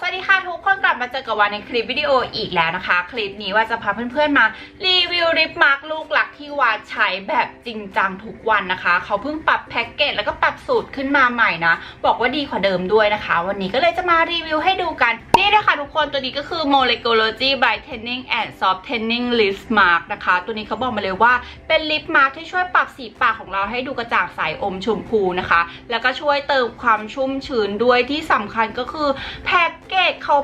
สวัสดีค่ะทุกคนกลับมาเจอกับวันในคลิปวิดีโออีกแล้วนะคะ คลิปนี้ว่าจะพาเพื่อนๆมารีวิวริปมาร์กลูกหลักที่วาใช้แบบจริงจังทุกวันนะคะ เขาเพิ่งปรับแพ็กเกจแล้วก็ปรับสูตรขึ้นมาใหม่นะ บอกว่าดีกว่าเดิมด้วยนะคะ วันนี้ก็เลยจะมารีวิวให้ดูกัน นี่นะคะทุกคนตัวนี้ก็คือ Molecology Brightening and Softening Lip Mask นะคะ ตัวนี้เขาบอกมาเลยว่าเป็นลิปมาร์กที่ช่วยปรับสีปากของเราให้ดูกระจ่างใสอมชมพูนะคะ แล้วก็ช่วยเติมความชุ่มชื้นด้วยที่สำคัญก็คือแพ็กเกตเขา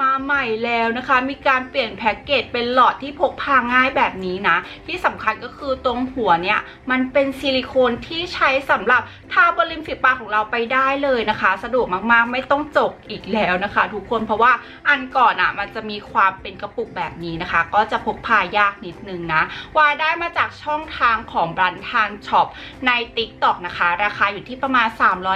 มาใหม่แล้วนะคะ มีการเปลี่ยนแพ็กเกจเป็นหลอดที่พกพาง่ายแบบนี้นะ ที่สำคัญก็คือตรงหัวเนี่ยมันเป็นซิลิโคนที่ใช้สำหรับทาบนริมฝีปากของเราไปได้เลยนะคะ สะดวกมากๆไม่ต้องจกอีกแล้วนะคะ ทุกคนเพราะว่าอันก่อนอะมันจะมีความเป็นกระปุกแบบนี้นะคะ ก็จะพกพายากนิดนึงนะวายได้มาจากช่องทางของบรันทานช็อปใน t ิ k t o k นะคะ ราคาอยู่ที่ประมาณ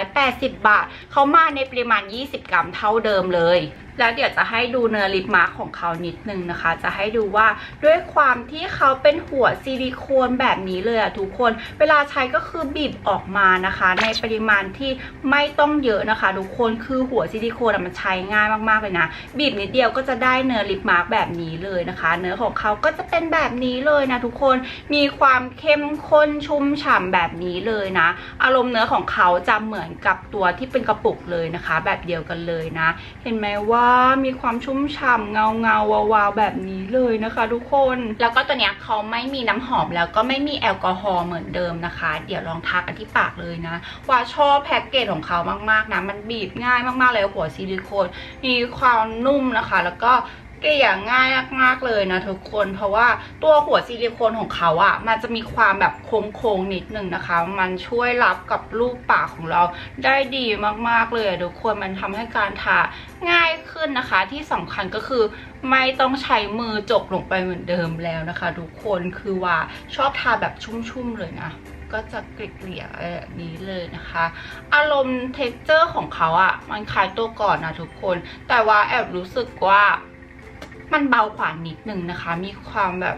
380 บาท เขามาในปริมาณ 20 กรัมเท่าเดิมเลยแล้วเดี๋ยวจะให้ดูเนื้อลิปมาร์คของเขานิดนึงนะคะ จะให้ดูว่าด้วยความที่เขาเป็นหัวซิลิโคนแบบนี้เลยอะทุกคน เวลาใช้ก็คือบีบออกมานะคะ ในปริมาณที่ไม่ต้องเยอะนะคะ ทุกคนคือหัวซิลิโคนมันใช้ง่ายมากๆเลยนะ บีบนิดเดียวก็จะได้เนื้อลิปมาร์คแบบนี้เลยนะคะ เนื้อของเขาก็จะเป็นแบบนี้เลยนะทุกคนมีความเข้มข้นชุ่มฉ่ำแบบนี้เลยนะ อารมณ์เนื้อของเขาจะเหมือนกับตัวที่เป็นกระปุกเลยนะคะ แบบเดียวกันเลยนะ เห็นไหมว่ามีความชุ่มฉ่ำเงาเงาวาวาวแบบนี้เลยนะคะทุกคน แล้วก็ตัวเนี้ยเขาไม่มีน้ำหอมแล้วก็ไม่มีแอลกอฮอล์เหมือนเดิมนะคะ เดี๋ยวลองทากันที่ปากเลยนะว่าชอบแพ็กเกจของเขามากๆนะมันบีบง่ายมากๆเลยหัวซิลิโคนมีความนุ่มนะคะ แล้วก็ เกลี่ยง่ายมากๆเลยนะทุกคน เพราะว่าตัวหัวซิลิโคนของเขาอะ่ะ มันจะมีความแบบโค้งๆนิดนึงนะคะ มันช่วยรับกับรูปปากของเราได้ดีมากๆเลยทุกคนมันทำให้การทาง่ายขึ้นนะคะ ที่สำคัญก็คือไม่ต้องใช้มือจกลงไปเหมือนเดิมแล้วนะคะ ทุกคนคือว่าชอบทาแบบชุ่มๆเลยนะก็จะเกลี่ยแบบนี้เลยนะคะ อารมณ์เท็กเจอร์ของเขาอะ่ะ มันคล้ายตัวก่อนนะทุกคน แต่ว่าแอบรู้สึกว่า มันเบากว่านิดนึงนะคะ มีความแบบ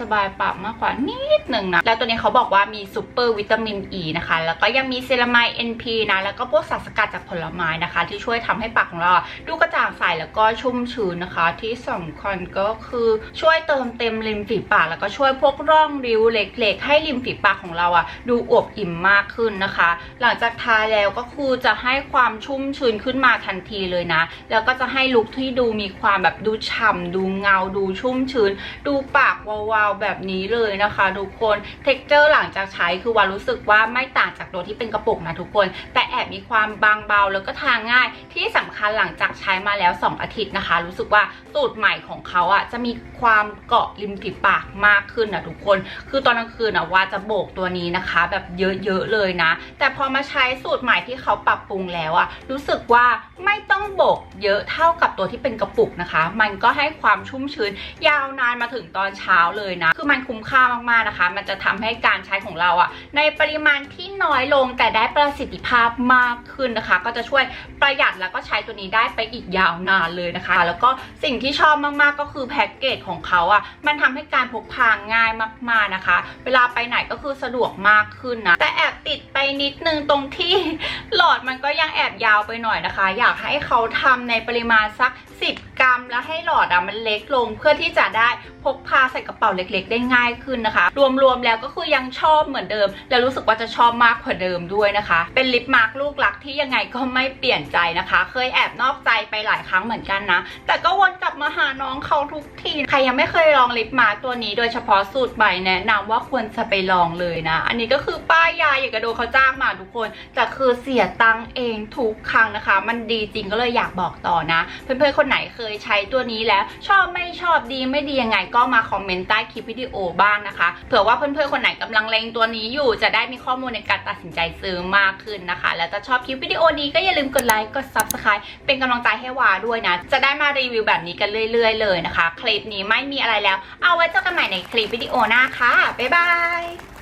สบายๆปากมากกว่านิดหนึ่งนะ แล้วตัวนี้เขาบอกว่ามีซูเปอร์วิตามินอ e ีนะคะ แล้วก็ยังมีเซรามาย NP นะ แล้วก็พวกสารสกัดจากผลไม้นะคะ ที่ช่วยทำให้ปากของเรา ดูกระจ่างใสแล้วก็ชุ่มชื้นนะคะ ที่สำคัญก็คือช่วยเติมเต็มริมฝีปาก แล้วก็ช่วยพวกร่องริ้วเล็ก ๆ ให้ริมฝีปากของเราอะดูอวบอิ่มมากขึ้นนะคะ หลังจากทาแล้วก็คือจะให้ความชุ่มชื้นขึ้นมาทันทีเลยนะ แล้วก็จะให้ลุคที่ดูมีความแบบดูฉ่ำดูเงาดูชุ่มชื้น ดูปากวาวๆแบบนี้เลยนะคะทุกคนเท็กเจอร์หลังจากใช้คือวารู้สึกว่าไม่ต่างจากตัวที่เป็นกระปุกนะทุกคน แต่แอบมีความบางเบาแล้วก็ทาง่าย ที่สำคัญหลังจากใช้มาแล้ว 2 อาทิตย์นะคะ รู้สึกว่าสูตรใหม่ของเขาอะจะมีความเกาะริมฝีปากมากขึ้นนะทุกคน คือตอนกลางคืนนะว่าจะโบกตัวนี้นะคะ แบบเยอะๆเลยนะ แต่พอมาใช้สูตรใหม่ที่เขาปรับปรุงแล้วอะรู้สึกว่าไม่ต้องโบกเยอะเท่ากับตัวที่เป็นกระปุกนะคะ มันก็ให้ความชุ่มชื้นยาวนานมาถึงตอนเช้าเลยนะ คือมันคุ้มค่ามากๆนะคะ มันจะทำให้การใช้ของเราอะในปริมาณที่น้อยลงแต่ได้ประสิทธิภาพมากขึ้นนะคะ ก็จะช่วยประหยัดแล้วก็ใช้ตัวนี้ได้ไปอีกยาวนานเลยนะคะ แล้วก็สิ่งที่ชอบมากๆก็คือแพ็กเกจของเขาอะมันทำให้การพกพาง่ายมากๆนะคะ เวลาไปไหนก็คือสะดวกมากขึ้นนะแต่แอบติดไปนิดนึงตรงที่หลอดมันก็ยังแอบยาวไปหน่อยนะคะ อยากให้เขาทำในปริมาณสัก 10 กรัมแล้วให้หลอดอะมันเล็กลงเพื่อที่จะได้พกพาใส่กระเป๋าเล็ก ๆ ได้ง่ายขึ้นนะคะ รวมๆแล้วก็คือยังชอบเหมือนเดิม แล้วรู้สึกว่าจะชอบมากกว่าเดิมด้วยนะคะ เป็นลิปมาร์กลูกรักที่ยังไงก็ไม่เปลี่ยนใจนะคะ เคยแอบนอกใจไปหลายครั้งเหมือนกันนะ แต่ก็วนกลับมาหาน้องเขาทุกทีใครยังไม่เคยลองลิปมาร์กตัวนี้ โดยเฉพาะสูตรใหม่แนะนำว่าควรจะไปลองเลยนะ อันนี้ก็คือป้ายยาอย่างกระโดเขาจ้างมาทุกคนแต่คือเสียตังค์เองทุกครั้งนะคะ มันดีจริงก็เลยอยากบอกต่อนะ เพื่อนๆคนไหนเคยใช้ตัวนี้แล้ว ชอบไม่ชอบดีไม่ดียังไง ก็มาคอมเมนต์ใต้คลิปวิดีโอบ้างนะคะเผื่อว่าเพื่อนๆคนไหนกำลังเลงตัวนี้อยู่ จะได้มีข้อมูลในการตัดสินใจซื้อมากขึ้นนะคะ แล้วถ้าชอบคลิปวิดีโอนี้ก็อย่าลืมกดไลค์กด subscribe เป็นกำลังใจให้วาด้วยนะ จะได้มารีวิวแบบนี้กันเรื่อย ๆ เลยนะคะ คลิปนี้ไม่มีอะไรแล้ว เอาไว้เจอกันใหม่ในคลิปวิดีโอหน้าค่ะบ๊ายบาย